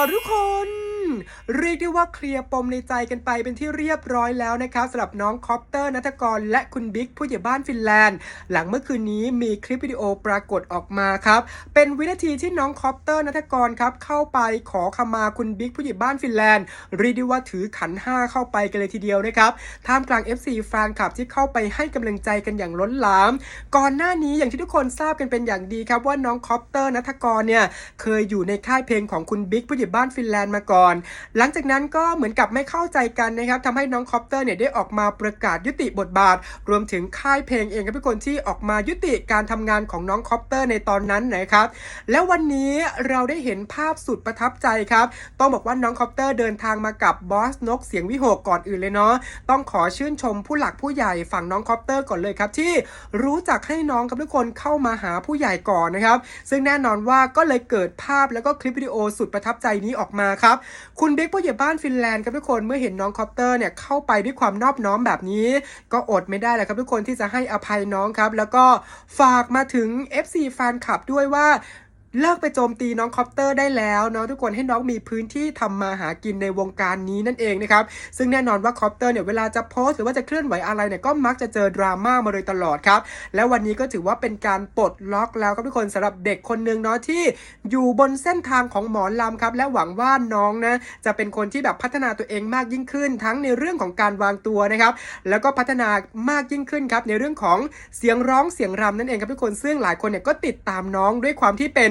าวทุกคน เรียกได้ว่าเคลียร์ปมในใจกันไปเป็นที่เรียบร้อยแล้วนะครับสำหรับน้องคอปเตอร์นัทกร และคุณบิ๊กผู้ใหญ่บ้านฟินแลนด์ หลังเมื่อคืนนี้มีคลิปวิดีโอปรากฏออกมาครับเป็นวินาทีที่น้องคอปเตอร์นัทกรครับเข้าไปขอขมาคุณบิ๊กผู้ใหญ่บ้านฟินแลนด์เรียกได้ว่าถือขันห้าเข้าไปกันเลยทีเดียวนะครับท่ามกลาง FC แฟนคลับที่เข้าไปให้กำลังใจกันอย่างล้นหลาม ก่อนหน้านี้อย่างที่ทุกคนทราบกันเป็นอย่างดีครับว่าน้องคอปเตอร์นัทกรเนี่ยเคยอยู่ในค่ายเพลงของคุณบิ๊กผู้ใหญ่บ้านฟินแลนด์มาก่อนหลังจากนั้นก็เหมือนกับไม่เข้าใจกันนะครับทำให้น้องคอปเตอร์เนี่ยได้ออกมาประกาศยุติบทบาท รวมถึงค่ายเพลงเองก็เป็นคนที่ออกมายุติการทำงานของน้องคอปเตอร์ในตอนนั้นนะครับ แล้ววันนี้เราได้เห็นภาพสุดประทับใจครับ ต้องบอกว่าน้องคอปเตอร์เดินทางมากับบอสนกเสียงวิหกก่อนอื่นเลยเนาะต้องขอชื่นชมผู้หลักผู้ใหญ่ฝั่งน้องคอปเตอร์ก่อนเลยครับที่รู้จักให้น้องกับทุกคนเข้ามาหาผู้ใหญ่ก่อนนะครับ ซึ่งแน่นอนว่าก็เลยเกิดภาพแล้วก็คลิปวิดีโอสุดประทับใจนี้ออกมาครับ คุณบิ๊กผู้ใหญ่บ้านฟินแลนด์ครับทุกคนเมื่อเห็นน้องคอปเตอร์เนี่ยเข้าไปด้วยความนอบน้อมแบบนี้ ก็อดไม่ได้แหละครับทุกคนที่จะให้อภัยน้องครับ แล้วก็ฝากมาถึง FC แฟนคลับด้วยว่า เลิกไปโจมตีน้องคอปเตอร์ได้แล้วเนาะทุกคนให้น้องมีพื้นที่ทำมาหากินในวงการนี้นั่นเองนะครับ ซึ่งแน่นอนว่าคอปเตอร์เนี่ยเวลาจะโพสหรือว่าจะเคลื่อนไหวอะไรเนี่ยก็มักจะเจอดราม่ามาโดยตลอดครับ และวันนี้ก็ถือว่าเป็นการปลดล็อกแล้วครับทุกคนสำหรับเด็กคนหนึ่งเนาะที่อยู่บนเส้นทางของหมอลำครับและหวังว่าน้องนะจะเป็นคนที่แบบพัฒนาตัวเองมากยิ่งขึ้น ทั้งในเรื่องของการวางตัวนะครับแล้วก็พัฒนามากยิ่งขึ้นครับในเรื่องของเสียงร้องเสียงรำนั่นเองครับทุกคนซึ่งหลายคนเนี่ยก็ติดตามน้องด้วยความที่เป็น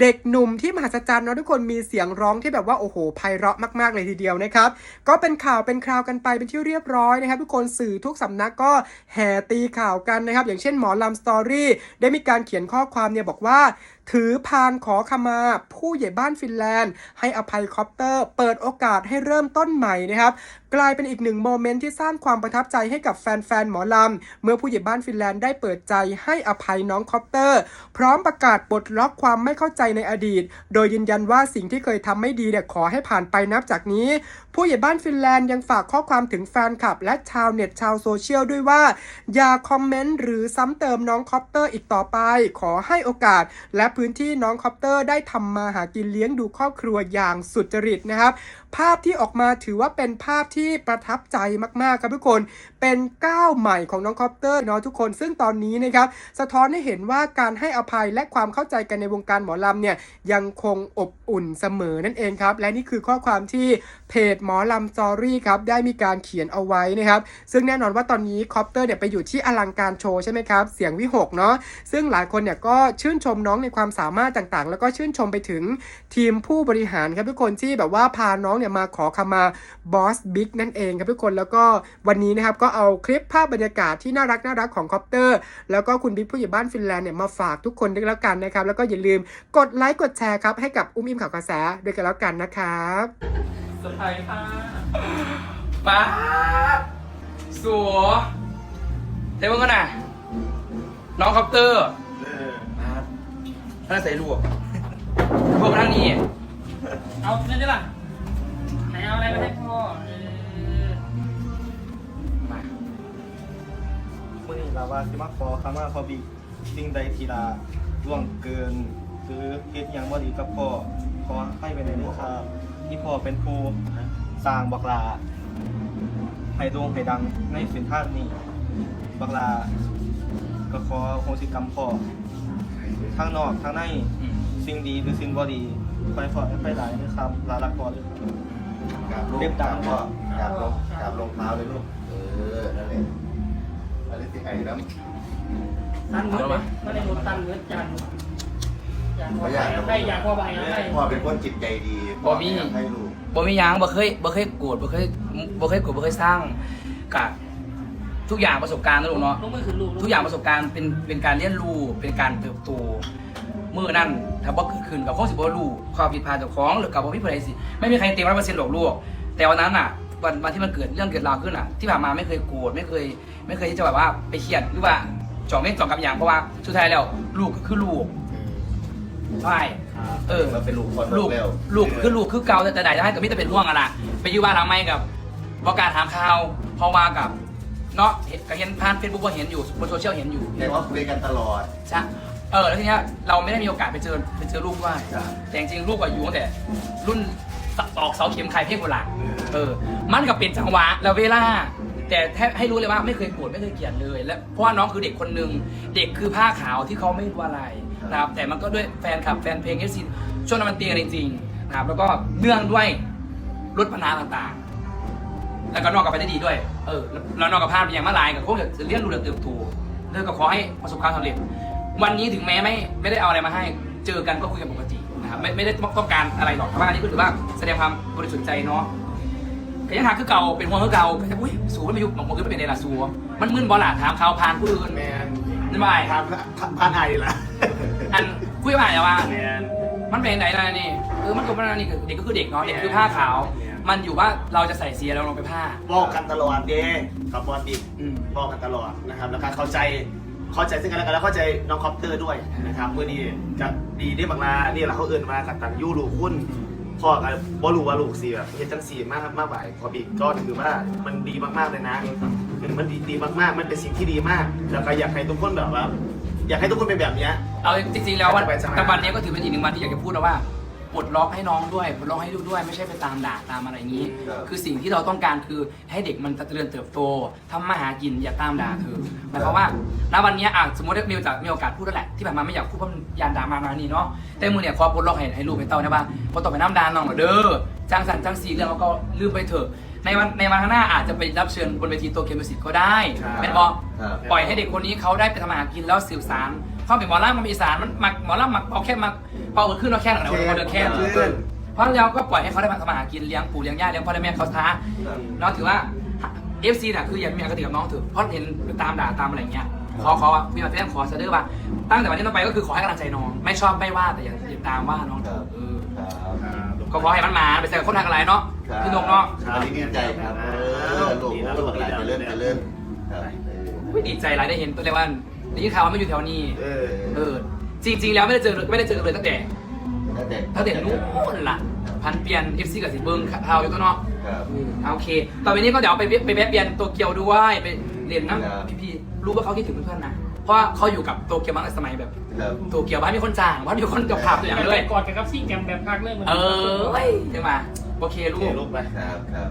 เด็กหนุ่มที่มหัศจรรย์เนาะทุกคนมีเสียงร้องที่แบบว่าโอ้โหไพเราะมาก ๆ เลยทีเดียวนะครับ ก็เป็นข่าวเป็นคราวกันไปเป็นที่เรียบร้อยนะครับ ทุกคนสื่อทุกสำนักก็แห่ตีข่าวกันนะครับ อย่างเช่นหมอลำสตอรี่ได้มีการเขียนข้อความเนี่ยบอกว่าถือพานขอขมา ผู้ใหญ่บ้านฟินแลนด์ ให้อภัยคอปเตอร์ เปิดโอกาสให้เริ่มต้นใหม่นะครับ กลายเป็นอีกหนึ่งโมเมนต์ที่สร้างความประทับใจให้กับแฟนๆ หมอลำ เมื่อผู้ใหญ่บ้านฟินแลนด์ได้เปิดใจให้อภัยน้องคอปเตอร์ พร้อมประกาศปลดล็อกความไม่เข้าใจในอดีต โดยยืนยันว่าสิ่งที่เคยทำไม่ดีเนี่ยขอให้ผ่านไปนับจากนี้ ผู้ใหญ่บ้านฟินแลนด์ยังฝากข้อความถึงแฟนคลับ และชาวเน็ตชาวโซเชียลด้วยว่า อย่าคอมเมนต์หรือซ้ำเติมน้องคอปเตอร์อีกต่อไป ขอให้โอกาส และพื้นที่น้องคอปเตอร์ได้ทำมาหากินเลี้ยงดูครอบครัวอย่างสุจริตนะครับ ภาพที่ออกมาถือว่าเป็นภาพที่ประทับใจมากๆครับทุกคน เป็นก้าวใหม่ของน้องคอปเตอร์เนาะทุกคน ซึ่งตอนนี้นะครับ สะท้อนให้เห็นว่าการให้อภัยและความเข้าใจกันในวงการหมอลำเนี่ยยังคงอบอุ่นเสมอนั่นเองครับ และนี่คือข้อความที่เพจหมอลำสตอรี่ครับได้มีการเขียนเอาไว้นะครับ ซึ่งแน่นอนว่าตอนนี้คอปเตอร์เนี่ยไปอยู่ที่อลังการโชว์ใช่ไหมครับ เสียงวิหกเนาะซึ่งหลายคนเนี่ยก็ชื่นชมน้องในความสามารถต่างๆ แล้วก็ชื่นชมไปถึงทีมผู้บริหารครับทุกคนที่แบบว่าพาน้องเนี่ยมาขอขมาบอสบิ๊กนั่นเองครับทุกคนแล้วก็วันนี้นะครับก็เอาคลิปภาพบรรยากาศที่น่ารักน่ารักของคอปเตอร์ แล้วก็คุณบิ๊กผู้ใหญ่บ้านฟินแลนด์เนี่ยมาฝากทุกคนด้วยแล้วกันนะครับแล้วก็อย่าลืมกดไลค์กดแชร์ครับ ให้กับอุ้มอิมข่าวกระแสด้วยกันแล้วกันนะครับสไพรส์ค่ะป๊าบสัวเดี๋ยวมึงกันน่ะ น้องคอปเตอร์ป๊าบท่านใส่ลูกพวกนั่งนี่เอาเงินได้ล่ะไหนเอาอะไรมาให้พ่อเออมามื่อนี้ลาว่าสิมาขอคำว่าพอบีสิ่งใดทีลาล่วงเกิน หรือเฮ็ดหยังบ่ดีกับพ่อขอให้ไปในนี้ครับที่พ่อเป็นผู้สร้างบักลาให้โด่งให้ดังในเสินทางนี้ บักลาก็ขอโหสิกรรมพ่อทางนอกทางในอืมสิ่งดีหรือสิ่งบ่ดีคอยขอให้ไปหลายนะครับลาลักพ่อด้วยครับกราบลูกเรียบกดัรางบพ่อกราบลงกราบลงเท้าเลยลูกเออนั่นแหละอะไรที่ไอ้น้ำตันเงินเลยไม่ได้โดนตันเงินจา นอยากพ่อใบให้อยากพ่อใบให้พ่อเป็นคนจิตใจดีพ่อไม่อยากให้ลูกบ่มีหยังบ่เคยบ่เคยโกรธบ่เคยบ่เคยโกรธบ่เคยสร้างกะทุกอย่างประสบการณ์นะลูกเนาะ ลูกมือขึ้นลูกทุกอย่างประสบการณ์เป็นเป็นการเรียนรู้เป็นการเติบโตมือนั่นถ้าบ่คือคืนกับข้อสิบ่รู้ความผิดพลาดเจ้าของหรือกับบ่มีผู้ใดสิไม่มีใครเต็มร้อยเปอร์เซ็นต์หรอกลูกแต่วันนั้นอะวันวันที่มันเกิดเรื่องเกิดราวขึ้นอะ ที่ผ่านมาไม่เคยโกรธไม่เคย ไม่เคยที่จะแบบว่าไปเครียดหรือว่าจ่องเล่นจ่องกับอย่างเพราะว่าสุดท้ายแล้วลูกก็คือลูก ใช่ เออ มันเป็นลูกคนลูกแล้วลูกคือลูกคือเก่าแต่แต่ไหนจะให้กับมิตรเป็นห่วงอะนะไปอยู่บ้านทำไมกับบอกการถามข่าวเพราะว่ากับเนาะเห็นก็เห็นผ่านเฟซบุ๊กก็เห็นอยู่บนโซเชียลเห็นอยู่แต่ว่าคุยกันตลอด ใช่เออแล้วทีเนี้ยเราไม่ได้มีโอกาสไปเจอไปเจอลูกด้วยครับแต่จริงๆลูกก็อยู่ตั้งแต่ รุ่นตอกเสาเข็มไข่เพ่งโบราณเออ มันก็เป็นจังหวะแล้วเวลา แต่ให้ให้รู้เลยว่าไม่เคยโกรธไม่เคยเกลียดเลย และเพราะว่าน้องคือเด็กคนหนึ่งเด็กคือผ้าขาวที่เขาไม่รู้อะไร นะครับแต่มันก็ด้วยแฟนคลับแฟนเพลงเอฟซีช่วงนั้นมันเตียกันจริงๆนะครับแล้วก็เนื่องด้วยรถปัญหาต่างๆ แล้วก็นอกกับไปได้ดีด้วยเออแล้วนอกกับภาพอย่างมาลายกับพวกเดี๋ยวเลี้ยงดูเรื่องเติบโตเรื่องก็ขอให้ประสบความสำเร็จ วันนี้ถึงแม้ไม่ไม่ได้เอาอะไรมาให้เจอกันก็คุยกันปกตินะครับไม่ไม่ได้ต้องการอะไรหรอกเพราะว่าอันนี้ก็ถือว่าแสดงความบริสุทธิ์ใจเนาะก็ยังหาคือเก่าเป็นห่วงคือเก่าก็จะอุ้ยสูมันไม่ยุบบางคนก็ไม่เป็นในละสูมันมึนบอลล่ะถามเขาวผ่านผู้อื่นแมนนี่ไม่ผ่านผ่านไอละ อันคุยมาอย่าว่า แมน มันเป็นไหนล่ะนี่เออมันก็มันนี่คือเด็กก็คือเด็กเนาะเด็กคือผ้าขาวมันอยู่ว่าเราจะใส่เสียแล้วลงไปผ้า บอกกันตลอดเด้กับบอลดิอืม บอกกันตลอดนะครับแล้วก็เข้าใจเข้าใจซึ่งกันและกันแล้วเข้าใจน้องคอปเตอร์ด้วยนะครับเมื่อนี้จะดีได้บางลานี่แหละเขาเอื่นมากับตันยูลูกคุณพ่อกับบอลูว่าลูกสีแบบเฮ็ดจังสีมากมากบ่ายพอบีก็ถือว่ามันดีมากๆเลยนะมันดีดีมากๆ มันเป็นสิ่งที่ดีมาก แล้วก็อยากให้ทุกคนแบบว่า อยากให้ทุกคนเป็นแบบเนี้ย เอาจริงๆแล้ววันไปสมัครแต่วันนี้ก็ถือเป็นอีกหนึ่งวันที่อยากจะพูดนะว่าปลดล็อกให้น้องด้วยปลดล็อกให้ลูกด้วยไม่ใช่ไปตามด่าตามอะไรอย่างนี้ ครับคือสิ่งที่เราต้องการคือให้เด็กมันเจริญเติบโตทำมาหากินอย่าตามด่าเธอหมายความว่าณวันนี้อะสมมติว่ามีโอกาสมีโอกาสพูดแล้วแหละที่ผ่านมาไม่อยากพูดเพราะมันยานด่ามามานี่เนาะแต่มือเนี่ยขอปลดล็อกให้ให้ลูกให้เต้านะว่าพอต่อไปน้ำดานน้องเหรอเด้อจ้างสันจ้างสีเรื่องแล้วก็ลืมไปเถอะ ในวันในวันข้างหน้าอาจจะไปรับเชิญบนเวทีโตเกียวมิวสิกก็ได้ครับเป็นบอครับปล่อยให้เด็กคนนี้เขาได้ไปทำมาหากินแล้วสืบสารความเป็นหมอลำมันเป็นอีสานมันมักหมอลำมักเอาแค่มักเป่าขึ้นเราแค่หน่อยเราเดินแค่ขึ้น เพราะเราก็ปล่อยให้เขาได้มาทำมาหากินเลี้ยงปู่เลี้ยงย่าเลี้ยงพ่อเลี้ยงแม่เขาท้าเนาะถือว่าเอฟซีน่ะคืออยากมีอคติกับน้องเถอะเพราะเห็นตามด่าตามอะไรอย่างเงี้ยขอขอมีมาแจ้งขอเสนอว่า ตั้งแต่วันนี้ต่อไปก็คือขอให้กำลังใจน้อง ไม่ชอบไม่ว่าแต่อย่าอย่าตามว่าน้องเถอะเออครับก็ขอให้มันมาไปใส่คนทางอะไรเนาะ พี่นกเนาะอันนี้ดีใจครับเออลูกลูกหลานจะเริ่มจะเริ่มครับเอออุ๊ยดีใจหลายได้เห็นตัวเลยว่าได้ยินข่าวว่าไม่อยู่แถวนี้ เออเออจริง ๆ แล้วไม่ได้เจอไม่ได้เจอกันเลยตั้งแต่ตั้งแต่ตั้งแต่นู้นล่ะพันเปลี่ยนเอฟซีกับสิเบิ้งข่าวอยู่ตัวเนาะครับอืมโอเคต่อไปนี้ก็เดี๋ยวไปเวไปแวะเปลี่ยนโตเกียวด้วยไปเรียนนะครับพี่ๆรู้ว่าเขาคิดถึงเพื่อนๆนะเพราะว่าเขาอยู่กับโตเกียวมาตั้งแต่สมัยแบบครับโตเกียวบ้านมีคนจ้างบ้านมีคนกับภาพตัวอย่างเลยกอดกันกับซี่แกมแบบพักเลยมันเออเว้ยใช่ไหม โอเคลูโอเคกลูกไปครับครับ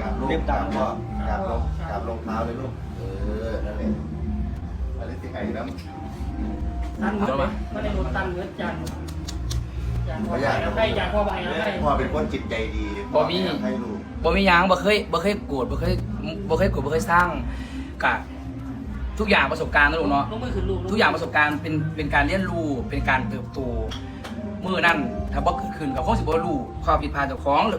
กราบลูกกราบพ่อกราบลงกราบลงเท้าเลยลูก เออ นั่นแหละอันนี้สิไอ้น้ำตันเงินไม่ได้โดนตันเงินจานจานพอไปแล้วให้จานพอไปแล้วให้พ่อเป็นคนจิตใจดีพ่ออยากให้ลูกบ่มีหยังบ่เคยบ่เคยโกรธบ่เคยบ่เคยโกรธบ่เคยสร้างกะทุกอย่างประสบการณ์นะลูกเนาะลูกมือขึ้นลูกทุกอย่างประสบการณ์เป็นเป็นการเรียนรู้เป็นการเติบโต มือนั่นถ้าบ่เกิดขึ้นกับคงสิบ่รู้ความผิดพลาดเจ้าของหรือ